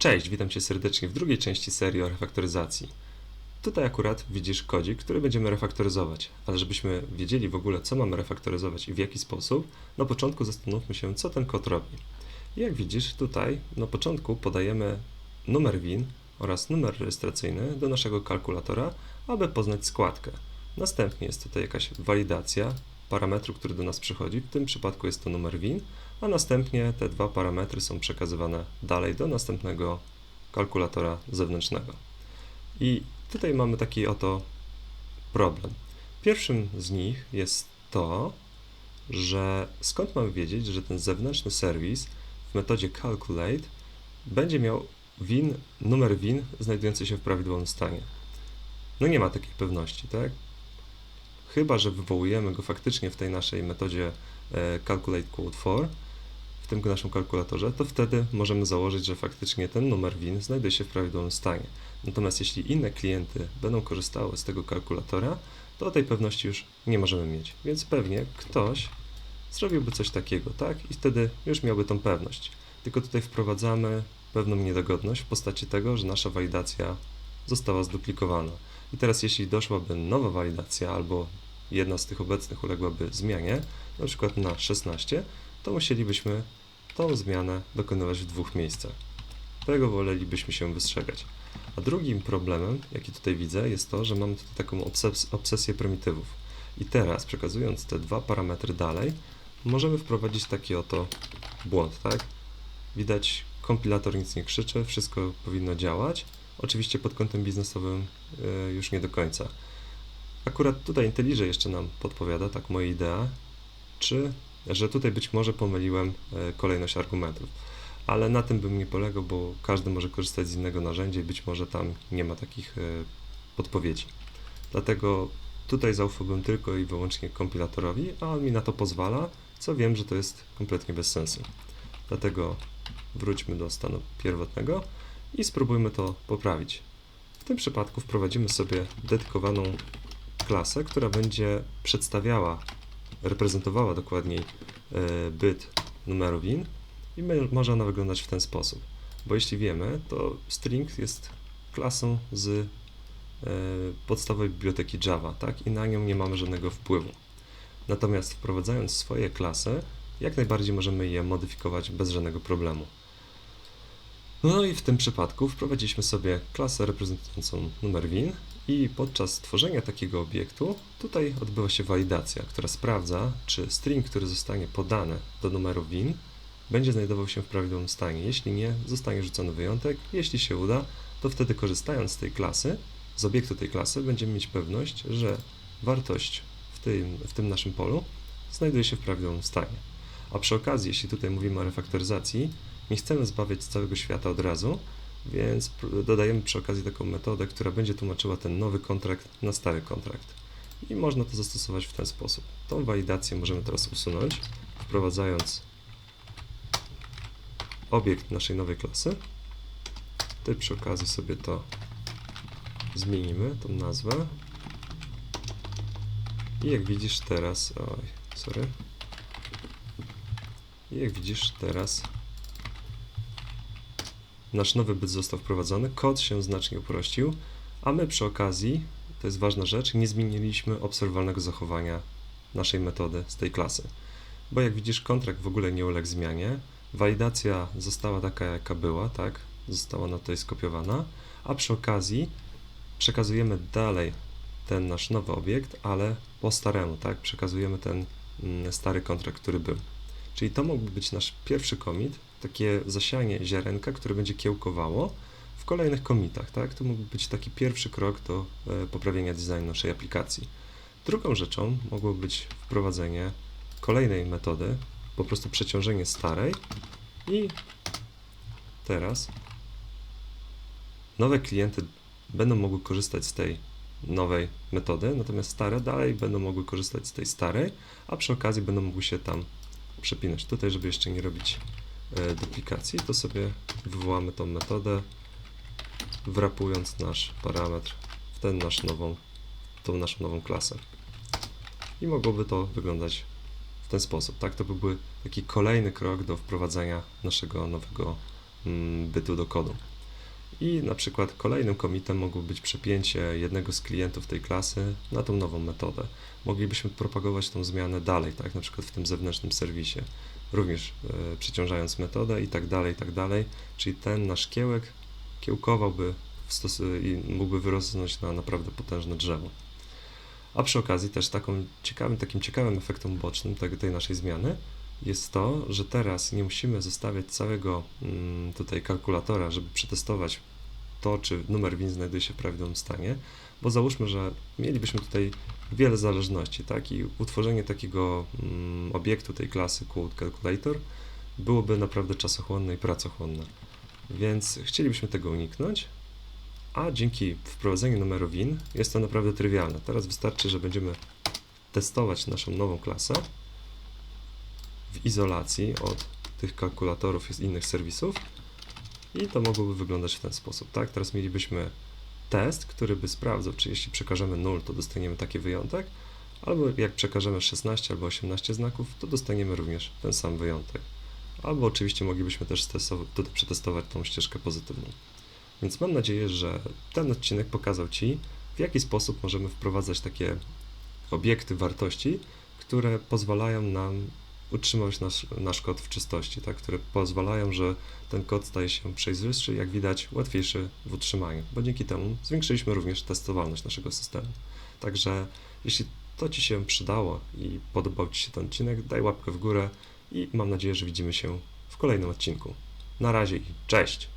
Cześć, witam Cię serdecznie w drugiej części serii o refaktoryzacji. Tutaj akurat widzisz kodzik, który będziemy refaktoryzować, ale żebyśmy wiedzieli w ogóle, co mamy refaktoryzować i w jaki sposób, na początku zastanówmy się, co ten kod robi. Jak widzisz, tutaj na początku podajemy numer WIN oraz numer rejestracyjny do naszego kalkulatora, aby poznać składkę. Następnie jest tutaj jakaś walidacja parametru, który do nas przychodzi, w tym przypadku jest to numer WIN, a następnie te dwa parametry są przekazywane dalej do następnego kalkulatora zewnętrznego. I tutaj mamy taki oto problem. Pierwszym z nich jest to, że skąd mamy wiedzieć, że ten zewnętrzny serwis w metodzie calculate będzie miał win, numer win znajdujący się w prawidłowym stanie. No nie ma takiej pewności, tak? Chyba, że wywołujemy go faktycznie w tej naszej metodzie e, calculate code for, w tym naszym kalkulatorze, to wtedy możemy założyć, że faktycznie ten numer win znajduje się w prawidłowym stanie. Natomiast jeśli inne klienty będą korzystały z tego kalkulatora, to tej pewności już nie możemy mieć. Więc pewnie ktoś zrobiłby coś takiego, tak? I wtedy już miałby tą pewność. Tylko tutaj wprowadzamy pewną niedogodność w postaci tego, że nasza walidacja została zduplikowana. I teraz jeśli doszłaby nowa walidacja albo jedna z tych obecnych uległaby zmianie, na przykład na 16, to musielibyśmy tą zmianę dokonywać w dwóch miejscach. Tego wolelibyśmy się wystrzegać. A drugim problemem, jaki tutaj widzę, jest to, że mamy tutaj taką obses obsesję prymitywów. I teraz, przekazując te dwa parametry dalej, możemy wprowadzić taki oto błąd, tak? Widać, kompilator nic nie krzyczy, wszystko powinno działać. Oczywiście pod kątem biznesowym y, już nie do końca. Akurat tutaj IntelliJ jeszcze nam podpowiada, tak moja idea, czy, że tutaj być może pomyliłem y, kolejność argumentów. Ale na tym bym nie polegał, bo każdy może korzystać z innego narzędzia i być może tam nie ma takich y, podpowiedzi. Dlatego tutaj zaufałbym tylko i wyłącznie kompilatorowi, a on mi na to pozwala, co wiem, że to jest kompletnie bez sensu. Dlatego wróćmy do stanu pierwotnego i spróbujmy to poprawić. W tym przypadku wprowadzimy sobie dedykowaną klasę, która będzie przedstawiała, reprezentowała dokładniej e, byt numeru win i może ona wyglądać w ten sposób. Bo jeśli wiemy, to string jest klasą z e, podstawowej biblioteki Java, tak? I na nią nie mamy żadnego wpływu. Natomiast wprowadzając swoje klasy, jak najbardziej możemy je modyfikować bez żadnego problemu. No i w tym przypadku wprowadziliśmy sobie klasę reprezentującą numer win i podczas tworzenia takiego obiektu tutaj odbywa się walidacja, która sprawdza, czy string, który zostanie podany do numeru win, będzie znajdował się w prawidłowym stanie. Jeśli nie, zostanie rzucony wyjątek. Jeśli się uda, to wtedy korzystając z tej klasy, z obiektu tej klasy, będziemy mieć pewność, że wartość w tym, w tym naszym polu znajduje się w prawidłowym stanie. A przy okazji, jeśli tutaj mówimy o refaktoryzacji, nie chcemy zbawiać całego świata od razu, więc dodajemy przy okazji taką metodę, która będzie tłumaczyła ten nowy kontrakt na stary kontrakt. I można to zastosować w ten sposób. Tą walidację możemy teraz usunąć, wprowadzając obiekt naszej nowej klasy. Tutaj przy okazji sobie to zmienimy, tą nazwę. I jak widzisz teraz, oj, sorry. I jak widzisz teraz nasz nowy byt został wprowadzony, kod się znacznie uprościł, a my przy okazji, to jest ważna rzecz, nie zmieniliśmy obserwowalnego zachowania naszej metody z tej klasy. Bo jak widzisz, kontrakt w ogóle nie uległ zmianie, walidacja została taka, jaka była, tak, została na tutaj skopiowana, a przy okazji przekazujemy dalej ten nasz nowy obiekt, ale po staremu, tak, przekazujemy ten mm, stary kontrakt, który był. Czyli to mógłby być nasz pierwszy commit, takie zasianie ziarenka, które będzie kiełkowało w kolejnych komitach, tak? To mógłby być taki pierwszy krok do e, poprawienia designu naszej aplikacji. Drugą rzeczą mogłoby być wprowadzenie kolejnej metody, po prostu przeciążenie starej i teraz nowe klienty będą mogły korzystać z tej nowej metody, natomiast stare dalej będą mogły korzystać z tej starej, a przy okazji będą mogły się tam przepinać. Tutaj, żeby jeszcze nie robić duplikacji, to sobie wywołamy tą metodę, wrapując nasz parametr w ten nasz nową, tą naszą nową klasę. I mogłoby to wyglądać w ten sposób. Tak, to byłby taki kolejny krok do wprowadzenia naszego nowego mm, bytu do kodu. I na przykład kolejnym commitem mogło być przepięcie jednego z klientów tej klasy na tą nową metodę. Moglibyśmy propagować tą zmianę dalej, tak, na przykład w tym zewnętrznym serwisie, również e, przeciążając metodę i tak dalej, i tak dalej. Czyli ten nasz kiełek kiełkowałby i mógłby wyrosnąć na naprawdę potężne drzewo. A przy okazji też taką ciekawym, takim ciekawym efektem ubocznym tej, tej naszej zmiany jest to, że teraz nie musimy zostawiać całego mm, tutaj kalkulatora, żeby przetestować to, czy numer win znajduje się w prawidłowym stanie, bo załóżmy, że mielibyśmy tutaj wiele zależności, tak, i utworzenie takiego mm, obiektu tej klasy Code Calculator byłoby naprawdę czasochłonne i pracochłonne. Więc chcielibyśmy tego uniknąć, a dzięki wprowadzeniu numeru win jest to naprawdę trywialne. Teraz wystarczy, że będziemy testować naszą nową klasę w izolacji od tych kalkulatorów z innych serwisów i to mogłoby wyglądać w ten sposób, tak? Teraz mielibyśmy test, który by sprawdzał, czy jeśli przekażemy 0, to dostaniemy taki wyjątek, albo jak przekażemy 16 albo 18 znaków, to dostaniemy również ten sam wyjątek. Albo oczywiście moglibyśmy też tutaj przetestować tą ścieżkę pozytywną. Więc mam nadzieję, że ten odcinek pokazał Ci, w jaki sposób możemy wprowadzać takie obiekty wartości, które pozwalają nam utrzymać nasz, nasz kod w czystości, tak? które pozwalają, że ten kod staje się przejrzystszy, jak widać łatwiejszy w utrzymaniu, bo dzięki temu zwiększyliśmy również testowalność naszego systemu. Także jeśli to Ci się przydało i podobał Ci się ten odcinek, daj łapkę w górę i mam nadzieję, że widzimy się w kolejnym odcinku. Na razie i cześć!